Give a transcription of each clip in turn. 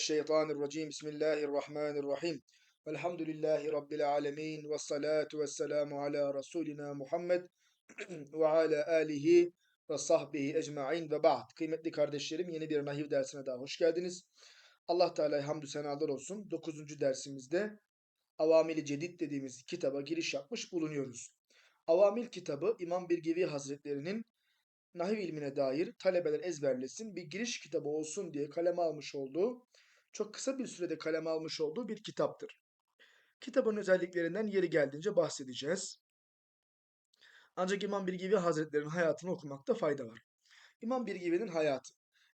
Mineşşeytanirracim. Bismillahirrahmanirrahim. Velhamdülillahi Rabbil alemin. Ve salatu ve selamu ala Resulina Muhammed ve ala alihi ve sahbihi ecma'in ve ba'd. Kıymetli kardeşlerim yeni bir nahiv dersine daha hoş geldiniz. Allah Teala'ya hamdü senalar olsun. 9. dersimizde Avamili Cedid dediğimiz kitaba giriş yapmış bulunuyoruz. Avamil kitabı İmam Birgevi Hazretleri'nin nahiv ilmine dair talebeler ezberlesin, bir giriş kitabı olsun diye kaleme almış olduğu, çok kısa bir sürede kaleme almış olduğu bir kitaptır. Kitabın özelliklerinden yeri geldiğince bahsedeceğiz. Ancak İmam Birgivi Hazretleri'nin hayatını okumakta fayda var. İmam Birgivi'nin hayatı.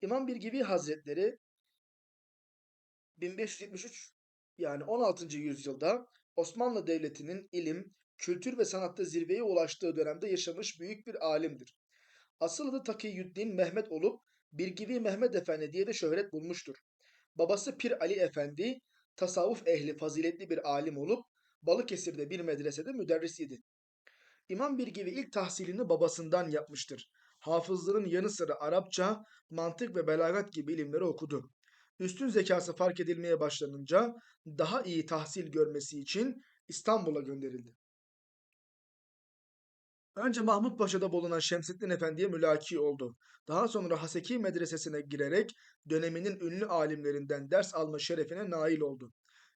İmam Birgivi Hazretleri 1573 yani 16. yüzyılda Osmanlı Devleti'nin ilim, kültür ve sanatta zirveye ulaştığı dönemde yaşamış büyük bir alimdir. Asıl adı Takiyüddin Mehmet olup Birgivi Mehmet Efendi diye de şöhret bulmuştur. Babası Pir Ali Efendi, tasavvuf ehli faziletli bir alim olup Balıkesir'de bir medresede müderrisiydi. İmam Birgivi ilk tahsilini babasından yapmıştır. Hafızlığının yanı sıra Arapça, mantık ve belagat gibi ilimleri okudu. Üstün zekası fark edilmeye başlanınca daha iyi tahsil görmesi için İstanbul'a gönderildi. Önce Mahmut Paşa'da bulunan Şemsettin Efendi'ye mülaki oldu. Daha sonra Haseki medresesine girerek döneminin ünlü alimlerinden ders alma şerefine nail oldu.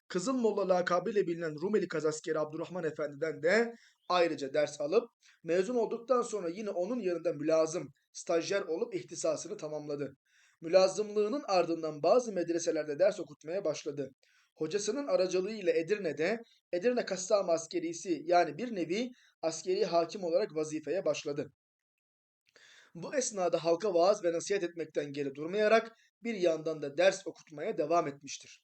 Kızıl Molla lakabıyla bilinen Rumeli kazaskeri Abdurrahman Efendi'den de ayrıca ders alıp mezun olduktan sonra yine onun yanında mülazım, stajyer olup ihtisasını tamamladı. Mülazımlığının ardından bazı medreselerde ders okutmaya başladı. Hocasının aracılığıyla Edirne'de Edirne Kassam Askerisi yani bir nevi askeri hakim olarak vazifeye başladı. Bu esnada halka vaaz ve nasihat etmekten geri durmayarak bir yandan da ders okutmaya devam etmiştir.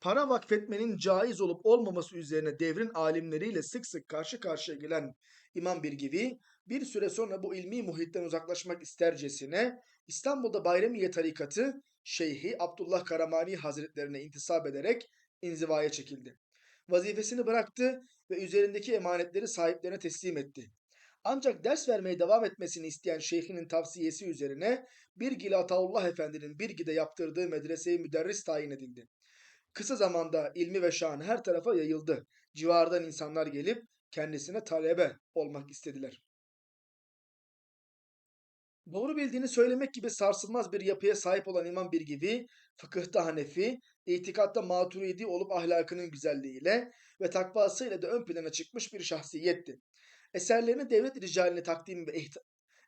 Para vakfetmenin caiz olup olmaması üzerine devrin alimleriyle sık sık karşı karşıya gelen İmam Birgivi bir süre sonra bu ilmi muhitten uzaklaşmak istercesine İstanbul'da Bayramiye tarikatı Şeyhi Abdullah Karamani Hazretlerine intisap ederek inzivaya çekildi. Vazifesini bıraktı ve üzerindeki emanetleri sahiplerine teslim etti. Ancak ders vermeye devam etmesini isteyen şeyhinin tavsiyesi üzerine Birgili Ataullah Efendi'nin Birgi'de yaptırdığı medreseye müderris tayin edildi. Kısa zamanda ilmi ve şanı her tarafa yayıldı. Civardan insanlar gelip kendisine talebe olmak istediler. Doğru bildiğini söylemek gibi sarsılmaz bir yapıya sahip olan İmam Birgivi, fıkıhta Hanefi, itikatta Maturidi olup ahlakının güzelliğiyle ve takvasıyla da ön plana çıkmış bir şahsiyetti. Eserlerini devlet ricaline takdim ve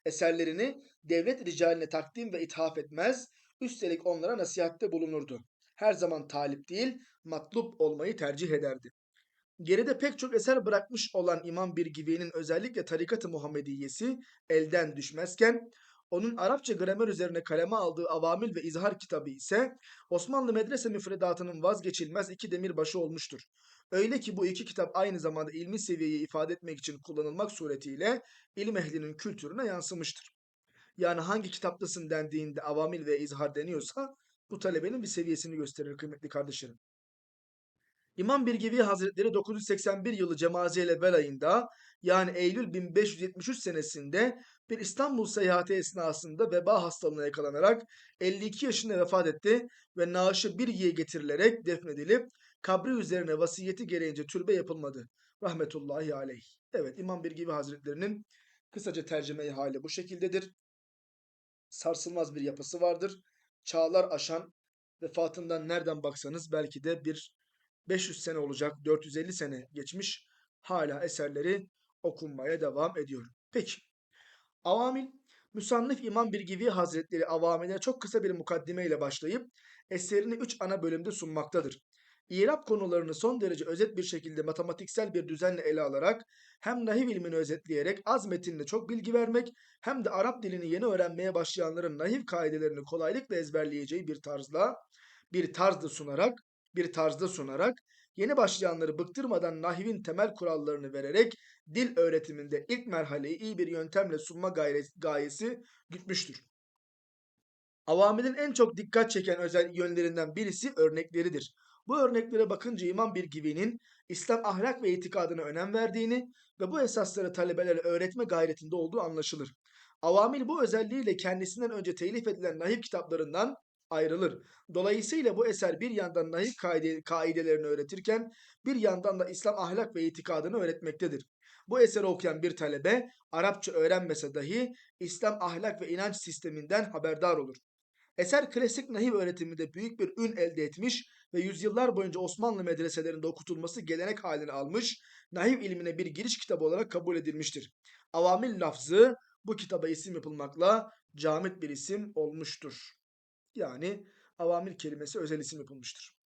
eserlerini devlet ricaline takdim ve ithaf etmez, üstelik onlara nasihatte bulunurdu. Her zaman talip değil, matlup olmayı tercih ederdi. Geride pek çok eser bırakmış olan İmam Birgivi'nin özellikle Tarikat-ı Muhammediyesi elden düşmezken onun Arapça gramer üzerine kaleme aldığı Avamil ve İzhar kitabı ise Osmanlı medrese müfredatının vazgeçilmez iki demirbaşı olmuştur. Öyle ki bu iki kitap aynı zamanda ilmi seviyeyi ifade etmek için kullanılmak suretiyle ilim ehlinin kültürüne yansımıştır. Yani hangi kitaptasın dendiğinde Avamil ve İzhar deniyorsa bu talebenin bir seviyesini gösterir kıymetli kardeşlerim. İmam Birgivi Hazretleri 981 yılı Cemaziyel ayında yani Eylül 1573 senesinde bir İstanbul seyahati esnasında veba hastalığına yakalanarak 52 yaşında vefat etti ve naaşı bir yiye getirilerek defnedilip kabri üzerine vasiyeti gereğince türbe yapılmadı. Rahmetullahi aleyh. Evet İmam Birgivi Hazretlerinin kısaca tercümeyi hali bu şekildedir. Sarsılmaz bir yapısı vardır. Çağlar aşan vefatından nereden baksanız belki de bir 500 sene olacak, 450 sene geçmiş. Hala eserleri okunmaya devam ediyor. Peki. Avamil, Müsannif İmam Birgivi Hazretleri avamile çok kısa bir mukaddime ile başlayıp eserini üç ana bölümde sunmaktadır. İrab konularını son derece özet bir şekilde matematiksel bir düzenle ele alarak hem nahiv ilmini özetleyerek az metinle çok bilgi vermek hem de Arap dilini yeni öğrenmeye başlayanların nahiv kaidelerini kolaylıkla ezberleyeceği bir tarzla bir tarzda sunarak bir tarzda sunarak yeni başlayanları bıktırmadan nahvin temel kurallarını vererek dil öğretiminde ilk merhaleyi iyi bir yöntemle sunma gayesi gütmüştür. Avamilin en çok dikkat çeken özel yönlerinden birisi örnekleridir. Bu örneklere bakınca İmam Birgivi'nin İslam ahlak ve itikadına önem verdiğini ve bu esasları talebelere öğretme gayretinde olduğu anlaşılır. Avamil bu özelliğiyle kendisinden önce telif edilen nahiv kitaplarından ayrılır. Dolayısıyla bu eser bir yandan nahiv kaide, kaidelerini öğretirken bir yandan da İslam ahlak ve itikadını öğretmektedir. Bu eseri okuyan bir talebe Arapça öğrenmese dahi İslam ahlak ve inanç sisteminden haberdar olur. Eser klasik nahiv öğretiminde büyük bir ün elde etmiş ve yüzyıllar boyunca Osmanlı medreselerinde okutulması gelenek halini almış, nahiv ilmine bir giriş kitabı olarak kabul edilmiştir. Avamil lafzı bu kitaba isim yapılmakla camit bir isim olmuştur. Yani avamil kelimesi özel isim yapılmıştır.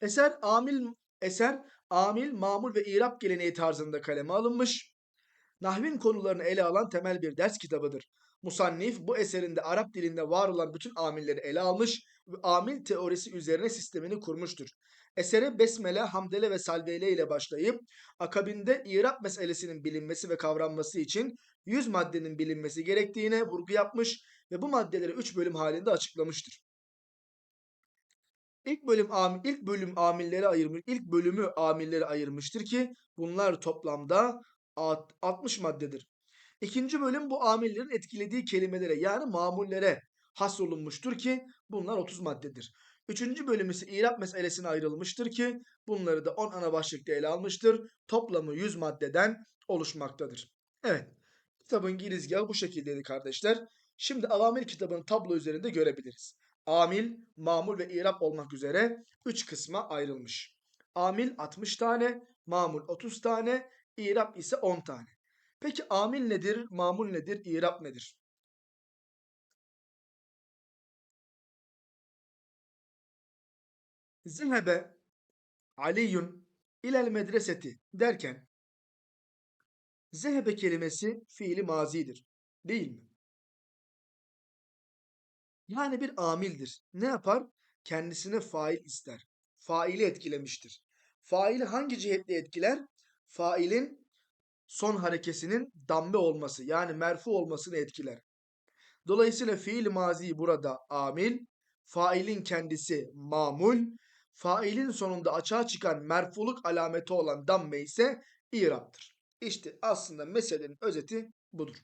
Eser amil eser amil, mamul ve irap geleneği tarzında kaleme alınmış. Nahvin konularını ele alan temel bir ders kitabıdır. Musannif bu eserinde Arap dilinde var olan bütün amilleri ele almış ve amil teorisi üzerine sistemini kurmuştur. Esere besmele, hamdele ve salvele ile başlayıp akabinde irap meselesinin bilinmesi ve kavranması için 100 maddenin bilinmesi gerektiğine vurgu yapmış ve bu maddeleri 3 bölüm halinde açıklamıştır. İlk bölüm amil, ilk bölüm amilleri ayırmış, ilk bölümü amilleri ayırmıştır ki bunlar toplamda 60 maddedir. İkinci bölüm bu amillerin etkilediği kelimelere yani mamullere hasrolunmuştur ki bunlar 30 maddedir. Üçüncü bölüm ise irap meselesine ayrılmıştır ki bunları da 10 ana başlıkta ele almıştır. Toplamı 100 maddeden oluşmaktadır. Evet, kitabın girizgahı bu şekildeydi kardeşler. Şimdi avamil kitabını tablo üzerinde görebiliriz. Amil, mamul ve irap olmak üzere 3 kısma ayrılmış. Amil 60 tane, mamul 30 tane, irap ise 10 tane. Peki amil nedir, mamul nedir, irap nedir? Zehebe Aliyun ilel medreseti derken zehebe kelimesi fiili mazidir. Değil mi? Yani bir amildir. Ne yapar? Kendisine fail ister. Faili etkilemiştir. Faili hangi cihetle etkiler? Failin son harekesinin dambe olması yani merfu olmasını etkiler. Dolayısıyla fiil mazi burada amil, failin kendisi mamul, failin sonunda açığa çıkan merfuluk alameti olan damme ise iraptır. İşte aslında meselenin özeti budur.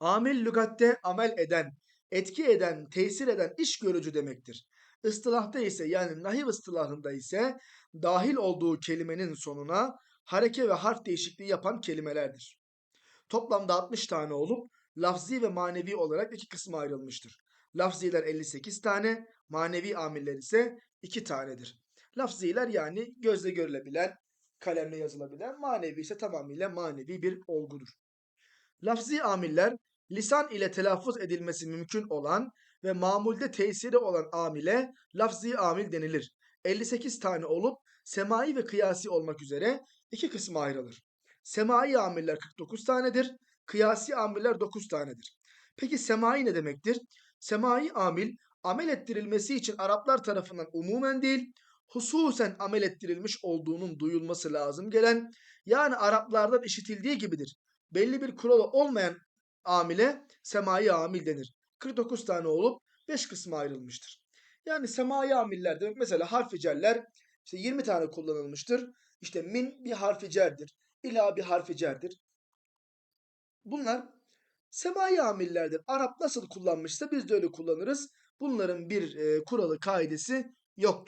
Amil lügatte amel eden, etki eden, tesir eden iş görücü demektir. Istılahta ise yani nahiv ıstılahında ise dahil olduğu kelimenin sonuna hareke ve harf değişikliği yapan kelimelerdir. Toplamda 60 tane olup lafzi ve manevi olarak iki kısma ayrılmıştır. Lafziler 58 tane, manevi amiller ise 2 tanedir. Lafziler yani gözle görülebilen, kalemle yazılabilen, manevi ise tamamıyla manevi bir olgudur. Lafzi amiller lisan ile telaffuz edilmesi mümkün olan ve mamulde tesiri olan amile lafzi amil denilir. 58 tane olup semai ve kıyasi olmak üzere iki kısma ayrılır. Semai amiller 49 tanedir. Kıyasi amiller 9 tanedir. Peki semai ne demektir? Semai amil amel ettirilmesi için Araplar tarafından umumen değil, hususen amel ettirilmiş olduğunun duyulması lazım gelen, yani Araplardan işitildiği gibidir. Belli bir kuralı olmayan amile semai amil denir. 49 tane olup 5 kısma ayrılmıştır. Yani semai amiller demek mesela harfi cerler işte 20 tane kullanılmıştır. İşte min bir harfi cerdir. İla bir harfi cerdir. Bunlar semai amillerdir. Arap nasıl kullanmışsa biz de öyle kullanırız. Bunların bir e, kuralı, kaidesi yok.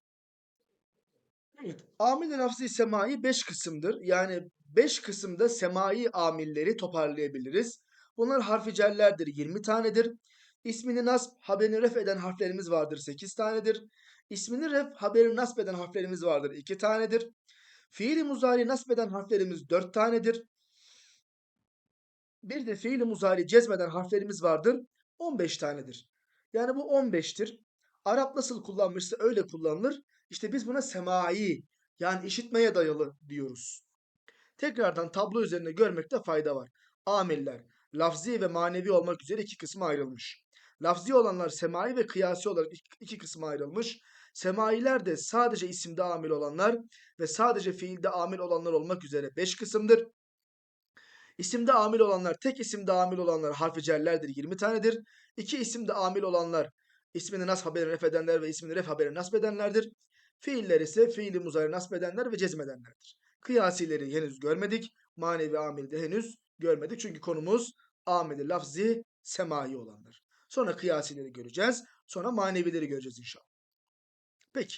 Evet. Amil-i lafzı semai 5 kısımdır. Yani 5 kısımda semai amilleri toparlayabiliriz. Bunlar harfi cellerdir 20 tanedir. İsmini nasb, haberini ref eden harflerimiz vardır 8 tanedir. İsmini ref, haberini nasb eden harflerimiz vardır 2 tanedir. Fiili muzari nasb eden harflerimiz 4 tanedir. Bir de fiili muzari cezmeden harflerimiz vardır 15 tanedir. Yani bu 15'tir. Arap nasıl kullanmışsa öyle kullanılır. İşte biz buna semai yani işitmeye dayalı diyoruz. Tekrardan tablo üzerinde görmekte fayda var. Amiller lafzi ve manevi olmak üzere iki kısma ayrılmış. Lafzi olanlar semai ve kıyasi olarak iki kısma ayrılmış. Semailer de sadece isimde amil olanlar ve sadece fiilde amil olanlar olmak üzere beş kısımdır. İsimde amil olanlar, tek isimde amil olanlar harfi cerlerdir 20 tanedir. İki isimde amil olanlar ismini nasb haberini ref edenler ve ismini ref haberini nasb edenlerdir. Fiiller ise fiili muzari nasb edenler ve cezmedenlerdir. Kıyasileri henüz görmedik. Manevi amilde henüz görmedik. Çünkü konumuz ameli lafzi semai olanlar. Sonra kıyasileri göreceğiz. Sonra manevileri göreceğiz inşallah. Peki.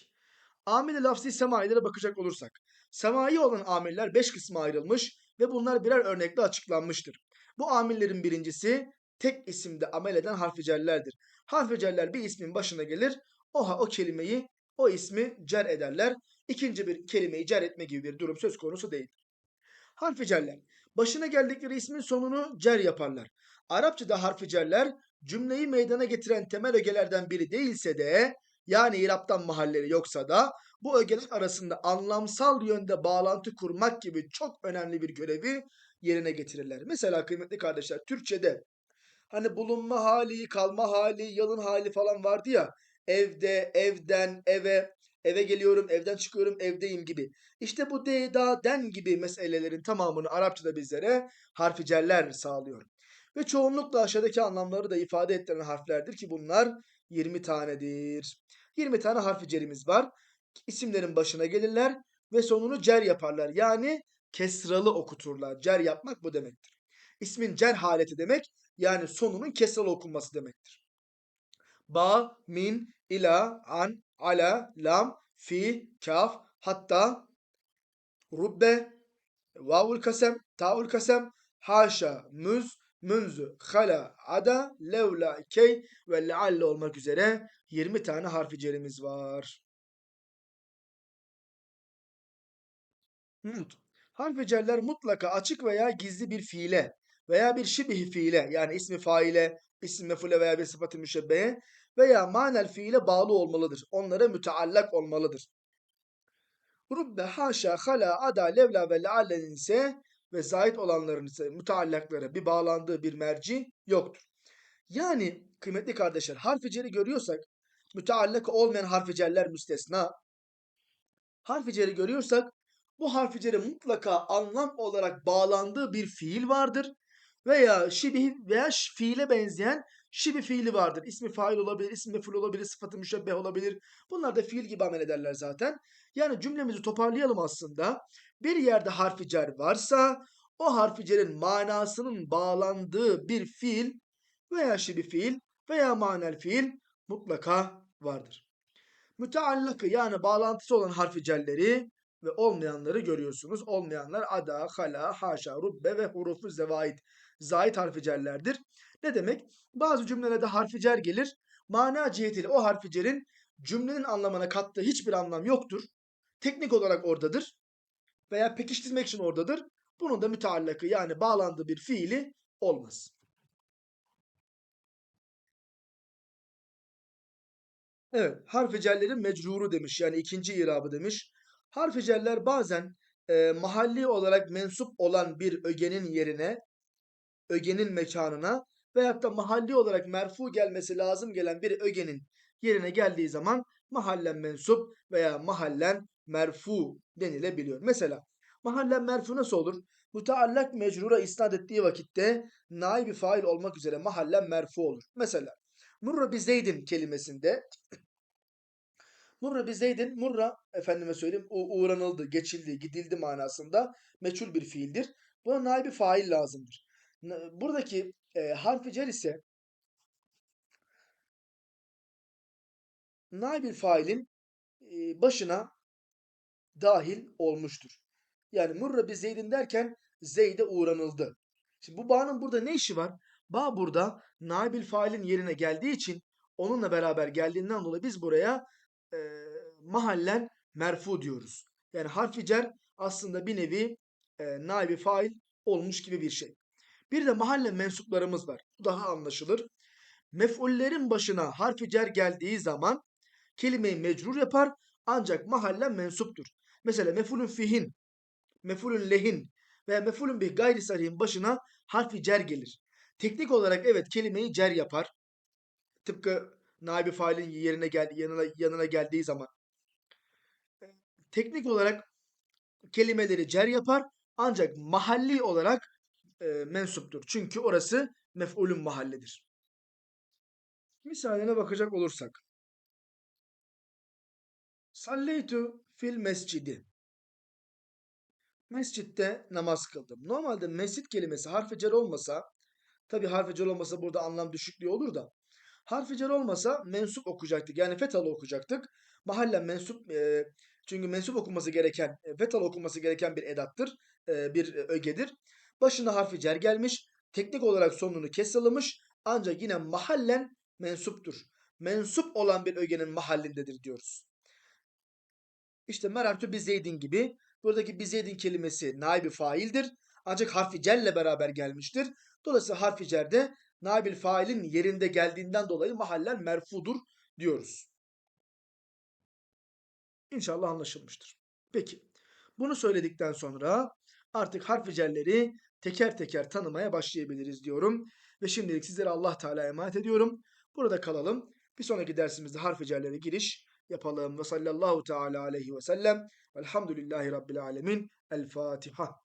Ameli lafzi semailere bakacak olursak. Semai olan amiller 5 kısma ayrılmış ve bunlar birer örnekle açıklanmıştır. Bu amillerin birincisi tek isimde amel eden harficellerdir. Harficeller bir ismin başına gelir. Oha o kelimeyi, o ismi cer ederler. İkinci bir kelimeyi cer etme gibi bir durum söz konusu değildir. Harficeller başına geldikleri ismin sonunu cer yaparlar. Arapçada harficeller cümleyi meydana getiren temel ögelerden biri değilse de yani İrap'tan mahalleri yoksa da bu ögeler arasında anlamsal yönde bağlantı kurmak gibi çok önemli bir görevi yerine getirirler. Mesela kıymetli kardeşler Türkçe'de hani bulunma hali, kalma hali, yalın hali falan vardı ya. Evde, evden, eve, eve geliyorum, evden çıkıyorum, evdeyim gibi. İşte bu de, da, den gibi meselelerin tamamını Arapçada bizlere harficeller sağlıyor. Ve çoğunlukla aşağıdaki anlamları da ifade ettiren harflerdir ki bunlar 20 tanedir. 20 tane harficerimiz var. İsimlerin başına gelirler ve sonunu cer yaparlar. Yani kesralı okuturlar. Cer yapmak bu demektir. İsmin cer haleti demek yani sonunun kesralı okunması demektir. Ba, min, ila, an, ala, lam, fi, kaf, hatta, rubbe, vavul kasem, taul kasem, haşa, müz, münzü, hala, ada, levla, key ve lealle olmak üzere 20 tane harficerimiz var. Mut. Harficeller mutlaka açık veya gizli bir fiile veya bir şibih fiile yani ismi faile, isim mefule veya bir sıfatı müşebbehe veya manel fiile bağlı olmalıdır. Onlara müteallak olmalıdır. Rubbe, haşa, hala, ada, levla ve leallenin ise ve zahit olanların ise müteallaklara bir bağlandığı bir merci yoktur. Yani kıymetli kardeşler harficeri görüyorsak müteallak olmayan harficeller müstesna. Harficeri görüyorsak bu harficere mutlaka anlam olarak bağlandığı bir fiil vardır. Veya şibih veya fiile benzeyen şibi fiili vardır. İsmi fail olabilir, ismi meful olabilir, sıfatı müşebbeh olabilir. Bunlar da fiil gibi amel ederler zaten. Yani cümlemizi toparlayalım aslında. Bir yerde harficer varsa o harficerin manasının bağlandığı bir fiil veya şibi fiil veya manel fiil mutlaka vardır. Müteallakı yani bağlantısı olan harficelleri ve olmayanları görüyorsunuz. Olmayanlar ada, hala, haşa, rubbe ve hurufu zevait. Zahit harficellerdir. Ne demek? Bazı cümlelerde harficer gelir. Mana cihetiyle o harficerin cümlenin anlamına kattığı hiçbir anlam yoktur. Teknik olarak oradadır. Veya pekiştirmek için oradadır. Bunun da müteallakı yani bağlandığı bir fiili olmaz. Evet, harficellerin mecruru demiş. Yani ikinci irabı demiş. Harficeller bazen e, mahalli olarak mensup olan bir ögenin yerine, ögenin mekanına veyahut da mahalli olarak merfu gelmesi lazım gelen bir ögenin yerine geldiği zaman mahallen mensup veya mahallen merfu denilebiliyor. Mesela mahallen merfu nasıl olur? Müteallak mecrura isnat ettiği vakitte naibi fail olmak üzere mahallen merfu olur. Mesela Murra bi Zeydin kelimesinde Murra bi Zeydin, Murra efendime söyleyeyim uğranıldı, geçildi, gidildi manasında meçhul bir fiildir. Buna naibi fail lazımdır. Buradaki e, harfi cer ise naibil failin e, başına dahil olmuştur. Yani Murra bi Zeydin derken Zeyd'e uğranıldı. Şimdi bu bağın burada ne işi var? Bağ burada naibil failin yerine geldiği için onunla beraber geldiğinden dolayı biz buraya e, mahallen merfu diyoruz. Yani harfi cer aslında bir nevi e, naibi fail olmuş gibi bir şey. Bir de mahalle mensuplarımız var. Bu daha anlaşılır. Mef'ullerin başına harfi cer geldiği zaman kelimeyi mecrur yapar ancak mahallen mensuptur. Mesela mefulün fihin, mefulün lehin veya mefulün bir gayri sarihin başına harfi cer gelir. Teknik olarak evet kelimeyi cer yapar. Tıpkı naibi failin yerine geldi, yanına, yanına geldiği zaman. Teknik olarak kelimeleri cer yapar ancak mahalli olarak e, mensuptur. Çünkü orası mef'ulün mahallidir. Misaline bakacak olursak. Salleytu fil mescidi. Mescitte namaz kıldım. Normalde mescit kelimesi harf cer olmasa, tabi harf cer olmasa burada anlam düşüklüğü olur da, harf cer olmasa mensup okuyacaktık. Yani fethalı okuyacaktık. Mahallen mensup, e, çünkü mensup okunması gereken, e, okunması gereken bir edattır, e, bir ögedir. Başına harfi cer gelmiş, teknik olarak sonunu kesalamış, ancak yine mahallen mensuptur. Mensup olan bir ögenin mahallindedir diyoruz. İşte merartu bi zeydin gibi buradaki bi zeydin kelimesi naibi faildir. Ancak harfi celle beraber gelmiştir. Dolayısıyla harfi cerde naibil failin yerinde geldiğinden dolayı mahallen merfudur diyoruz. İnşallah anlaşılmıştır. Peki. Bunu söyledikten sonra artık harfi celleri teker teker tanımaya başlayabiliriz diyorum. Ve şimdilik sizlere Allah Teala emanet ediyorum. Burada kalalım. Bir sonraki dersimizde harfi cellere giriş yapalım. Ve sallallahu teala aleyhi ve sellem. Velhamdülillahi Rabbil alemin. El Fatiha.